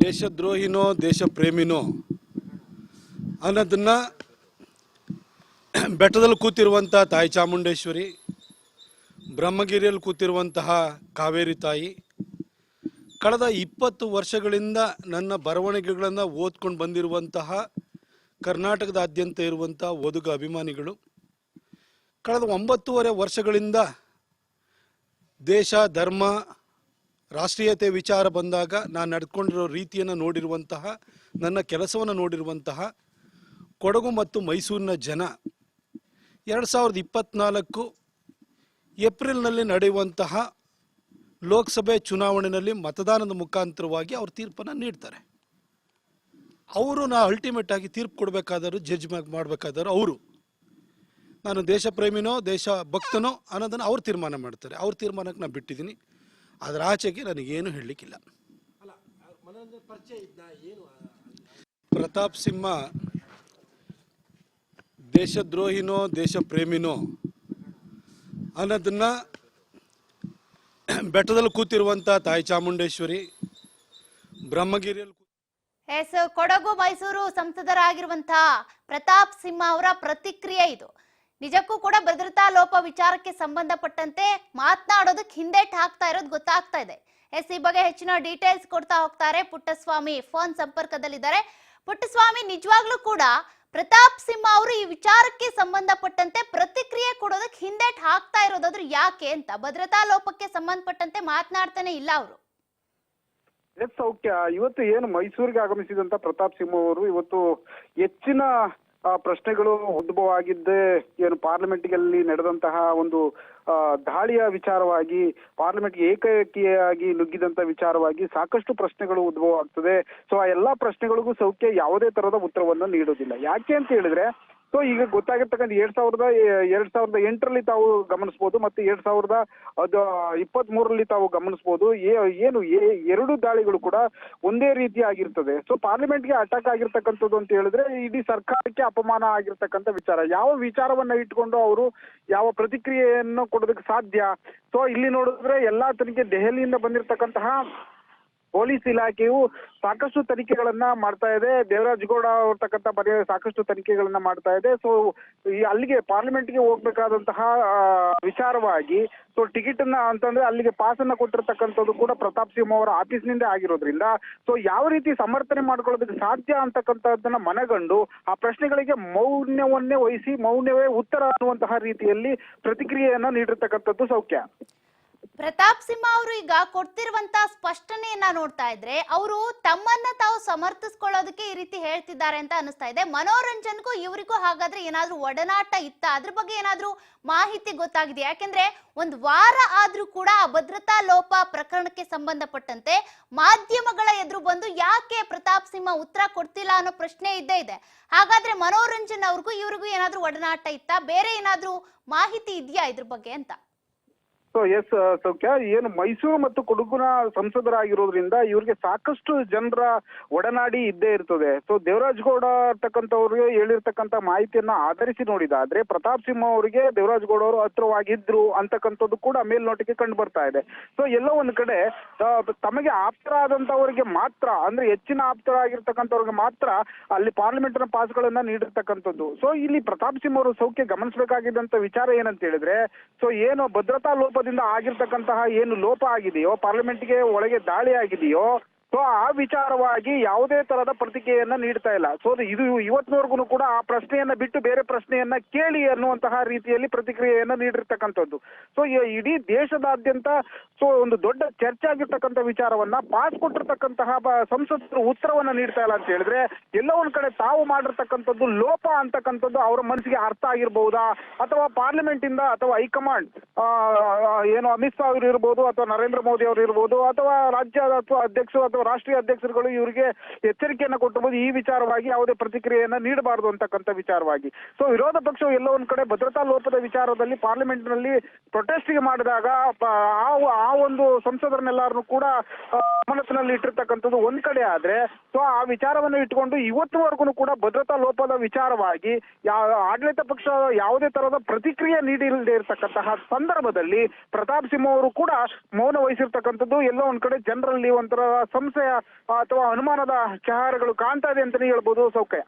ದೇಶದ್ರೋಹಿನೋ ದೇಶ ಪ್ರೇಮಿನೋ ಅನ್ನೋದನ್ನು ಬೆಟ್ಟದಲ್ಲಿ ಕೂತಿರುವಂಥ ತಾಯಿ ಚಾಮುಂಡೇಶ್ವರಿ, ಬ್ರಹ್ಮಗಿರಿಯಲ್ಲಿ ಕೂತಿರುವಂತಹ ಕಾವೇರಿ ತಾಯಿ, ಕಳೆದ ಇಪ್ಪತ್ತು ವರ್ಷಗಳಿಂದ ನನ್ನ ಬರವಣಿಗೆಗಳನ್ನು ಓದ್ಕೊಂಡು ಬಂದಿರುವಂತಹ ಕರ್ನಾಟಕದಾದ್ಯಂತ ಇರುವಂಥ ಓದುಗ ಅಭಿಮಾನಿಗಳು, ಕಳೆದ ಒಂಬತ್ತೂವರೆ ವರ್ಷಗಳಿಂದ ದೇಶ, ಧರ್ಮ ರಾಷ್ಟ್ರೀಯತೆ ವಿಚಾರ ಬಂದಾಗ ನಾನು ನಡ್ಕೊಂಡಿರೋ ರೀತಿಯನ್ನು ನೋಡಿರುವಂತಹ, ನನ್ನ ಕೆಲಸವನ್ನು ನೋಡಿರುವಂತಹ ಕೊಡಗು ಮತ್ತು ಮೈಸೂರಿನ ಜನ ಎರಡು ಸಾವಿರದ ಇಪ್ಪತ್ತ್ನಾಲ್ಕು ಏಪ್ರಿಲ್ನಲ್ಲಿ ನಡೆಯುವಂತಹ ಲೋಕಸಭೆ ಚುನಾವಣೆಯಲ್ಲಿ ಮತದಾನದ ಮುಖಾಂತರವಾಗಿ ಅವರು ತೀರ್ಪನ್ನು ನೀಡ್ತಾರೆ. ಅವರು ನಾ ಅಲ್ಟಿಮೇಟ್ ಆಗಿ ತೀರ್ಪು ಕೊಡಬೇಕಾದರೂ ಜಡ್ಜ್ ಮಾಡಬೇಕಾದರೂ ಅವರು. ನಾನು ದೇಶ ಪ್ರೇಮಿನೋ ದೇಶ ಭಕ್ತನೋ ಅನ್ನೋದನ್ನು ಅವ್ರು ತೀರ್ಮಾನ ಮಾಡ್ತಾರೆ. ಅವ್ರ ತೀರ್ಮಾನಕ್ಕೆ ನಾನು ಬಿಟ್ಟಿದ್ದೀನಿ. ಅದರ ಆಚೆಗೆ ನನಗೇನು ಹೇಳಲಿಕ್ಕಿಲ್ಲ. ಪ್ರತಾಪ್ ಸಿಂಹ ದೇಶದ್ರೋಹಿನೋ ದೇಶ ಪ್ರೇಮಿನೋ ಅನ್ನೋದನ್ನು ಬೆಟ್ಟದಲ್ಲಿ ಕೂತಿರುವಂಥ ತಾಯಿ ಚಾಮುಂಡೇಶ್ವರಿ ಬ್ರಹ್ಮಗಿರಿಯಲ್ಲಿ ಎಸ್ ಕೊಡಗು ಮೈಸೂರು ಸಂಸದರಾಗಿರುವಂತಹ ಪ್ರತಾಪ್ ಸಿಂಹ ಅವರ ಪ್ರತಿಕ್ರಿಯೆ ಇದು. ನಿಜಕ್ಕೂ ಕೂಡ ಭದ್ರತಾ ಲೋಪ ವಿಚಾರಕ್ಕೆ ಸಂಬಂಧಪಟ್ಟಂತೆ ಮಾತನಾಡೋದಕ್ಕೆ ಹಿಂದೇಟ್ ಹಾಕ್ತಾ ಇರೋದು ಗೊತ್ತಾಗ್ತಾ ಇದೆ. ಎಸ್, ಈ ಬಗ್ಗೆ ಹೆಚ್ಚಿನ ಡೀಟೇಲ್ಸ್ ಕೊಡ್ತಾ ಹೋಗ್ತಾರೆ ಪುಟ್ಟಸ್ವಾಮಿ. ಫೋನ್ ಸಂಪರ್ಕದಲ್ಲಿದ್ದಾರೆ. ಪುಟ್ಟಸ್ವಾಮಿ, ನಿಜವಾಗ್ಲೂ ಕೂಡ ಪ್ರತಾಪ್ ಸಿಂಹ ಅವರು ಈ ವಿಚಾರಕ್ಕೆ ಸಂಬಂಧಪಟ್ಟಂತೆ ಪ್ರತಿಕ್ರಿಯೆ ಕೊಡೋದಕ್ಕೆ ಹಿಂದೇಟ್ ಹಾಕ್ತಾ ಇರೋದಾದ್ರೂ ಯಾಕೆ ಅಂತ? ಭದ್ರತಾ ಲೋಪಕ್ಕೆ ಸಂಬಂಧಪಟ್ಟಂತೆ ಮಾತನಾಡ್ತಾನೆ ಇಲ್ಲ ಅವರು. ಎಸ್ ಸೌಖ್ಯ ಇವತ್ತು ಏನು ಮೈಸೂರಿಗೆ ಆಗಮಿಸಿದಂತ ಪ್ರತಾಪ್ ಸಿಂಹ ಅವರು ಇವತ್ತು ಹೆಚ್ಚಿನ ಪ್ರಶ್ನೆಗಳು ಉದ್ಭವ ಆಗಿದ್ದೇ ಏನು ಪಾರ್ಲಿಮೆಂಟ್ನಲ್ಲಿ ನಡೆದಂತಹ ಒಂದು ದಾಳಿಯ ವಿಚಾರವಾಗಿ, ಪಾರ್ಲಿಮೆಂಟ್ ಏಕಾಏಕಿಯಾಗಿ ನುಗ್ಗಿದಂತ ವಿಚಾರವಾಗಿ ಸಾಕಷ್ಟು ಪ್ರಶ್ನೆಗಳು ಉದ್ಭವ ಆಗ್ತದೆ ಸೊ ಆ ಎಲ್ಲಾ ಪ್ರಶ್ನೆಗಳಿಗೂ ಸೌಖ್ಯ ಯಾವುದೇ ತರದ ಉತ್ತರವನ್ನು ನೀಡೋದಿಲ್ಲ ಯಾಕೆ ಅಂತ ಹೇಳಿದ್ರೆ ಸೊ ಈಗ ಗೊತ್ತಾಗಿರ್ತಕ್ಕಂಥ ಎರಡ್ ಸಾವಿರದ ಎರಡ್ ಸಾವಿರದ ಎಂಟರಲ್ಲಿ ತಾವು ಗಮನಿಸಬಹುದು ಮತ್ತೆ ಎರಡ್ ಸಾವಿರದ ಇಪ್ಪತ್ತ್ ಮೂರರಲ್ಲಿ ತಾವು ಗಮನಿಸಬಹುದು ಏನು ಎರಡು ದಾಳಿಗಳು ಕೂಡ ಒಂದೇ ರೀತಿ ಆಗಿರ್ತದೆ. ಸೊ ಪಾರ್ಲಿಮೆಂಟ್ಗೆ ಅಟ್ಯಾಕ್ ಆಗಿರ್ತಕ್ಕಂಥದ್ದು ಅಂತ ಹೇಳಿದ್ರೆ ಇಡೀ ಸರ್ಕಾರಕ್ಕೆ ಅಪಮಾನ ಆಗಿರ್ತಕ್ಕಂಥ ವಿಚಾರ. ಯಾವ ವಿಚಾರವನ್ನ ಇಟ್ಕೊಂಡು ಅವರು ಯಾವ ಪ್ರತಿಕ್ರಿಯೆಯನ್ನು ಕೊಡೋದಕ್ಕೆ ಸಾಧ್ಯ? ಸೊ ಇಲ್ಲಿ ನೋಡಿದ್ರೆ ಎಲ್ಲಾ ತನಿಖೆ ದೆಹಲಿಯಿಂದ ಬಂದಿರತಕ್ಕಂತಹ ಪೊಲೀಸ್ ಇಲಾಖೆಯು ಸಾಕಷ್ಟು ತನಿಖೆಗಳನ್ನ ಮಾಡ್ತಾ ಇದೆ. ದೇವರಾಜ್ ಗೌಡ ಅವ್ರತಕ್ಕಂಥ ಸಾಕಷ್ಟು ತನಿಖೆಗಳನ್ನ ಮಾಡ್ತಾ ಇದೆ. ಸೊ ಈ ಅಲ್ಲಿಗೆ ಪಾರ್ಲಿಮೆಂಟ್ಗೆ ಹೋಗ್ಬೇಕಾದಂತಹ ವಿಚಾರವಾಗಿ ಸೊ ಟಿಕೆಟ್ ಅನ್ನ ಅಂತಂದ್ರೆ ಅಲ್ಲಿಗೆ ಪಾಸ್ ಅನ್ನ ಕೊಟ್ಟಿರ್ತಕ್ಕಂಥದ್ದು ಕೂಡ ಪ್ರತಾಪ್ ಸಿಂಹ ಅವರ ಆಫೀಸ್ನಿಂದ ಆಗಿರೋದ್ರಿಂದ ಸೊ ಯಾವ ರೀತಿ ಸಮರ್ಥನೆ ಮಾಡ್ಕೊಳ್ಳೋದಕ್ಕೆ ಸಾಧ್ಯ ಅಂತಕ್ಕಂಥದ್ದನ್ನ ಮನಗಂಡು, ಆ ಪ್ರಶ್ನೆಗಳಿಗೆ ಮೌನ್ಯವನ್ನೇ ವಹಿಸಿ ಮೌನ್ಯವೇ ಉತ್ತರ ಅನ್ನುವಂತಹ ರೀತಿಯಲ್ಲಿ ಪ್ರತಿಕ್ರಿಯೆಯನ್ನ ನೀಡಿರ್ತಕ್ಕಂಥದ್ದು ಸೌಖ್ಯ. ಪ್ರತಾಪ್ ಸಿಂಹ ಅವರು ಈಗ ಕೊಡ್ತಿರುವಂತ ಸ್ಪಷ್ಟನೆಯನ್ನ ನೋಡ್ತಾ ಇದ್ರೆ ಅವರು ತಮ್ಮನ್ನ ತಾವು ಸಮರ್ಥಿಸ್ಕೊಳ್ಳೋದಕ್ಕೆ ಈ ರೀತಿ ಹೇಳ್ತಿದ್ದಾರೆ ಅಂತ ಅನಿಸ್ತಾ ಇದೆ. ಮನೋರಂಜನ್ಗೂ ಇವರಿಗೂ ಹಾಗಾದ್ರೆ ಏನಾದ್ರೂ ಒಡನಾಟ ಇತ್ತ? ಅದ್ರ ಬಗ್ಗೆ ಏನಾದ್ರೂ ಮಾಹಿತಿ ಗೊತ್ತಾಗಿದೆ ಯಾಕೆಂದ್ರೆ ಒಂದು ವಾರ ಆದ್ರೂ ಕೂಡ ಭದ್ರತಾ ಲೋಪ ಪ್ರಕರಣಕ್ಕೆ ಸಂಬಂಧಪಟ್ಟಂತೆ ಮಾಧ್ಯಮಗಳ ಎದುರು ಬಂದು ಯಾಕೆ ಪ್ರತಾಪ್ ಸಿಂಹ ಉತ್ತರ ಕೊಡ್ತಿಲ್ಲ ಅನ್ನೋ ಪ್ರಶ್ನೆ ಇದ್ದೇ ಇದೆ. ಹಾಗಾದ್ರೆ ಮನೋರಂಜನ್ ಅವ್ರಿಗೂ ಇವ್ರಿಗೂ ಏನಾದ್ರೂ ಒಡನಾಟ ಇತ್ತ? ಬೇರೆ ಏನಾದ್ರೂ ಮಾಹಿತಿ ಇದೆಯಾ ಇದ್ರ ಬಗ್ಗೆ ಅಂತ? ಸೊ ಎಸ್ ಸೌಖ್ಯ ಏನು ಮೈಸೂರು ಮತ್ತು ಕೊಡಗುನ ಸಂಸದರಾಗಿರೋದ್ರಿಂದ ಇವ್ರಿಗೆ ಸಾಕಷ್ಟು ಜನರ ಒಡನಾಡಿ ಇದ್ದೇ ಇರ್ತದೆ. ಸೊ ದೇವರಾಜ್ ಗೌಡ ಅಂತಕ್ಕಂಥವ್ರಿಗೆ ಹೇಳಿರ್ತಕ್ಕಂಥ ಮಾಹಿತಿಯನ್ನ ಆಧರಿಸಿ ನೋಡಿದಾದ್ರೆ ಪ್ರತಾಪ್ ಸಿಂಹ ಅವರಿಗೆ ದೇವರಾಜ್ ಗೌಡ ಅವರು ಹತ್ರವಾಗಿದ್ರು ಅಂತಕ್ಕಂಥದ್ದು ಕೂಡ ಮೇಲ್ನೋಟಕ್ಕೆ ಕಂಡು ಬರ್ತಾ ಇದೆ. ಸೊ ಎಲ್ಲೋ ಒಂದ್ ಕಡೆ ತಮಗೆ ಆಪ್ತರಾದಂತವರಿಗೆ ಮಾತ್ರ, ಅಂದ್ರೆ ಹೆಚ್ಚಿನ ಆಪ್ತರಾಗಿರ್ತಕ್ಕಂಥವ್ರಿಗೆ ಮಾತ್ರ ಅಲ್ಲಿ ಪಾರ್ಲಿಮೆಂಟ್ನ ಪಾಸ್ಗಳನ್ನ ನೀಡಿರ್ತಕ್ಕಂಥದ್ದು. ಸೊ ಇಲ್ಲಿ ಪ್ರತಾಪ್ ಸಿಂಹ ಅವರು ಸೌಖ್ಯ ಗಮನಿಸಬೇಕಾಗಿದ್ದಂತ ವಿಚಾರ ಏನಂತ ಹೇಳಿದ್ರೆ ಸೊ ಏನು ಭದ್ರತಾ ಲೋಪದಿಂದ ಆಗಿರ್ತಕ್ಕಂತಹ ಏನು ಲೋಪ ಆಗಿದೆಯೋ ಪಾರ್ಲಿಮೆಂಟ್ಗೆ ಒಳಗೆ ದಾಳಿ ಆಗಿದೆಯೋ ಸೊ ಆ ವಿಚಾರವಾಗಿ ಯಾವುದೇ ತರಹದ ಪ್ರತಿಕ್ರಿಯೆಯನ್ನ ನೀಡ್ತಾ ಇಲ್ಲ. ಸೊ ಇದು ಇವತ್ತಿನವರೆಗೂ ಕೂಡ ಆ ಪ್ರಶ್ನೆಯನ್ನ ಬಿಟ್ಟು ಬೇರೆ ಪ್ರಶ್ನೆಯನ್ನ ಕೇಳಿ ಅನ್ನುವಂತಹ ರೀತಿಯಲ್ಲಿ ಪ್ರತಿಕ್ರಿಯೆಯನ್ನ ನೀಡಿರ್ತಕ್ಕಂಥದ್ದು. ಸೊ ಇಡೀ ದೇಶದಾದ್ಯಂತ ಸೊ ಒಂದು ದೊಡ್ಡ ಚರ್ಚೆ ಆಗಿರ್ತಕ್ಕಂಥ ವಿಚಾರವನ್ನ ಪಾಸ್ ಕೊಟ್ಟಿರ್ತಕ್ಕಂತಹ ಸಂಸದರು ಉತ್ತರವನ್ನ ನೀಡ್ತಾ ಇಲ್ಲ ಅಂತ ಹೇಳಿದ್ರೆ, ಎಲ್ಲೋ ಒಂದ್ ಕಡೆ ತಾವು ಮಾಡಿರ್ತಕ್ಕಂಥದ್ದು ಲೋಪ ಅಂತಕ್ಕಂಥದ್ದು ಅವರ ಮನಸ್ಸಿಗೆ ಅರ್ಥ ಆಗಿರ್ಬಹುದಾ? ಅಥವಾ ಪಾರ್ಲಿಮೆಂಟ್ ಇಂದ ಅಥವಾ ಹೈಕಮಾಂಡ್ ಏನು ಅಮಿತ್ ಶಾ ಅವರು ಇರ್ಬೋದು ಅಥವಾ ನರೇಂದ್ರ ಮೋದಿ ಅವರು ಇರ್ಬೋದು ಅಥವಾ ರಾಜ್ಯ ಅಥವಾ ಅಧ್ಯಕ್ಷರು ಅಥವಾ ರಾಷ್ಟ್ರೀಯ ಅಧ್ಯಕ್ಷರುಗಳು ಇವರಿಗೆ ಎಚ್ಚರಿಕೆಯನ್ನು ಕೊಟ್ಟಬಹುದು ಈ ವಿಚಾರವಾಗಿ ಯಾವುದೇ ಪ್ರತಿಕ್ರಿಯೆಯನ್ನ ನೀಡಬಾರದು ಅಂತಕ್ಕಂಥ ವಿಚಾರವಾಗಿ. ಸೊ ವಿರೋಧ ಪಕ್ಷವು ಎಲ್ಲೋ ಒಂದ್ ಕಡೆ ಭದ್ರತಾ ಲೋಪದ ವಿಚಾರದಲ್ಲಿ ಪಾರ್ಲಿಮೆಂಟ್ನಲ್ಲಿ ಪ್ರೊಟೆಸ್ಟ್ ಮಾಡಿದಾಗ ಆ ಒಂದು ಸಂಸದರನ್ನೆಲ್ಲರನ್ನು ಕೂಡ ಮನಸ್ಸಿನಲ್ಲಿ ಇಟ್ಟಿರ್ತಕ್ಕಂಥದ್ದು ಒಂದ್ ಕಡೆ ಆದ್ರೆ ಸೊ ಆ ವಿಚಾರವನ್ನು ಇಟ್ಕೊಂಡು ಇವತ್ತಿನವರೆಗೂ ಕೂಡ ಭದ್ರತಾ ಲೋಪದ ವಿಚಾರವಾಗಿ ಆಡಳಿತ ಪಕ್ಷ ಯಾವುದೇ ತರಹದ ಪ್ರತಿಕ್ರಿಯೆ ನೀಡಿಲ್ಲದೆ ಇರತಕ್ಕಂತಹ ಸಂದರ್ಭದಲ್ಲಿ ಪ್ರತಾಪ್ ಸಿಂಹ ಅವರು ಕೂಡ ಮೌನ ವಹಿಸಿರ್ತಕ್ಕಂಥದ್ದು ಎಲ್ಲೋ ಒಂದ್ ಕಡೆ ಜನರಲ್ಲಿ ಒಂಥರ ಸಂಶಯ ಅಥವಾ ಅನುಮಾನದ ಚಹಾರಗಳು ಕಾಣ್ತಾ ಇದೆ ಅಂತಾನೆ ಹೇಳ್ಬೋದು ಸೌಖ್ಯ.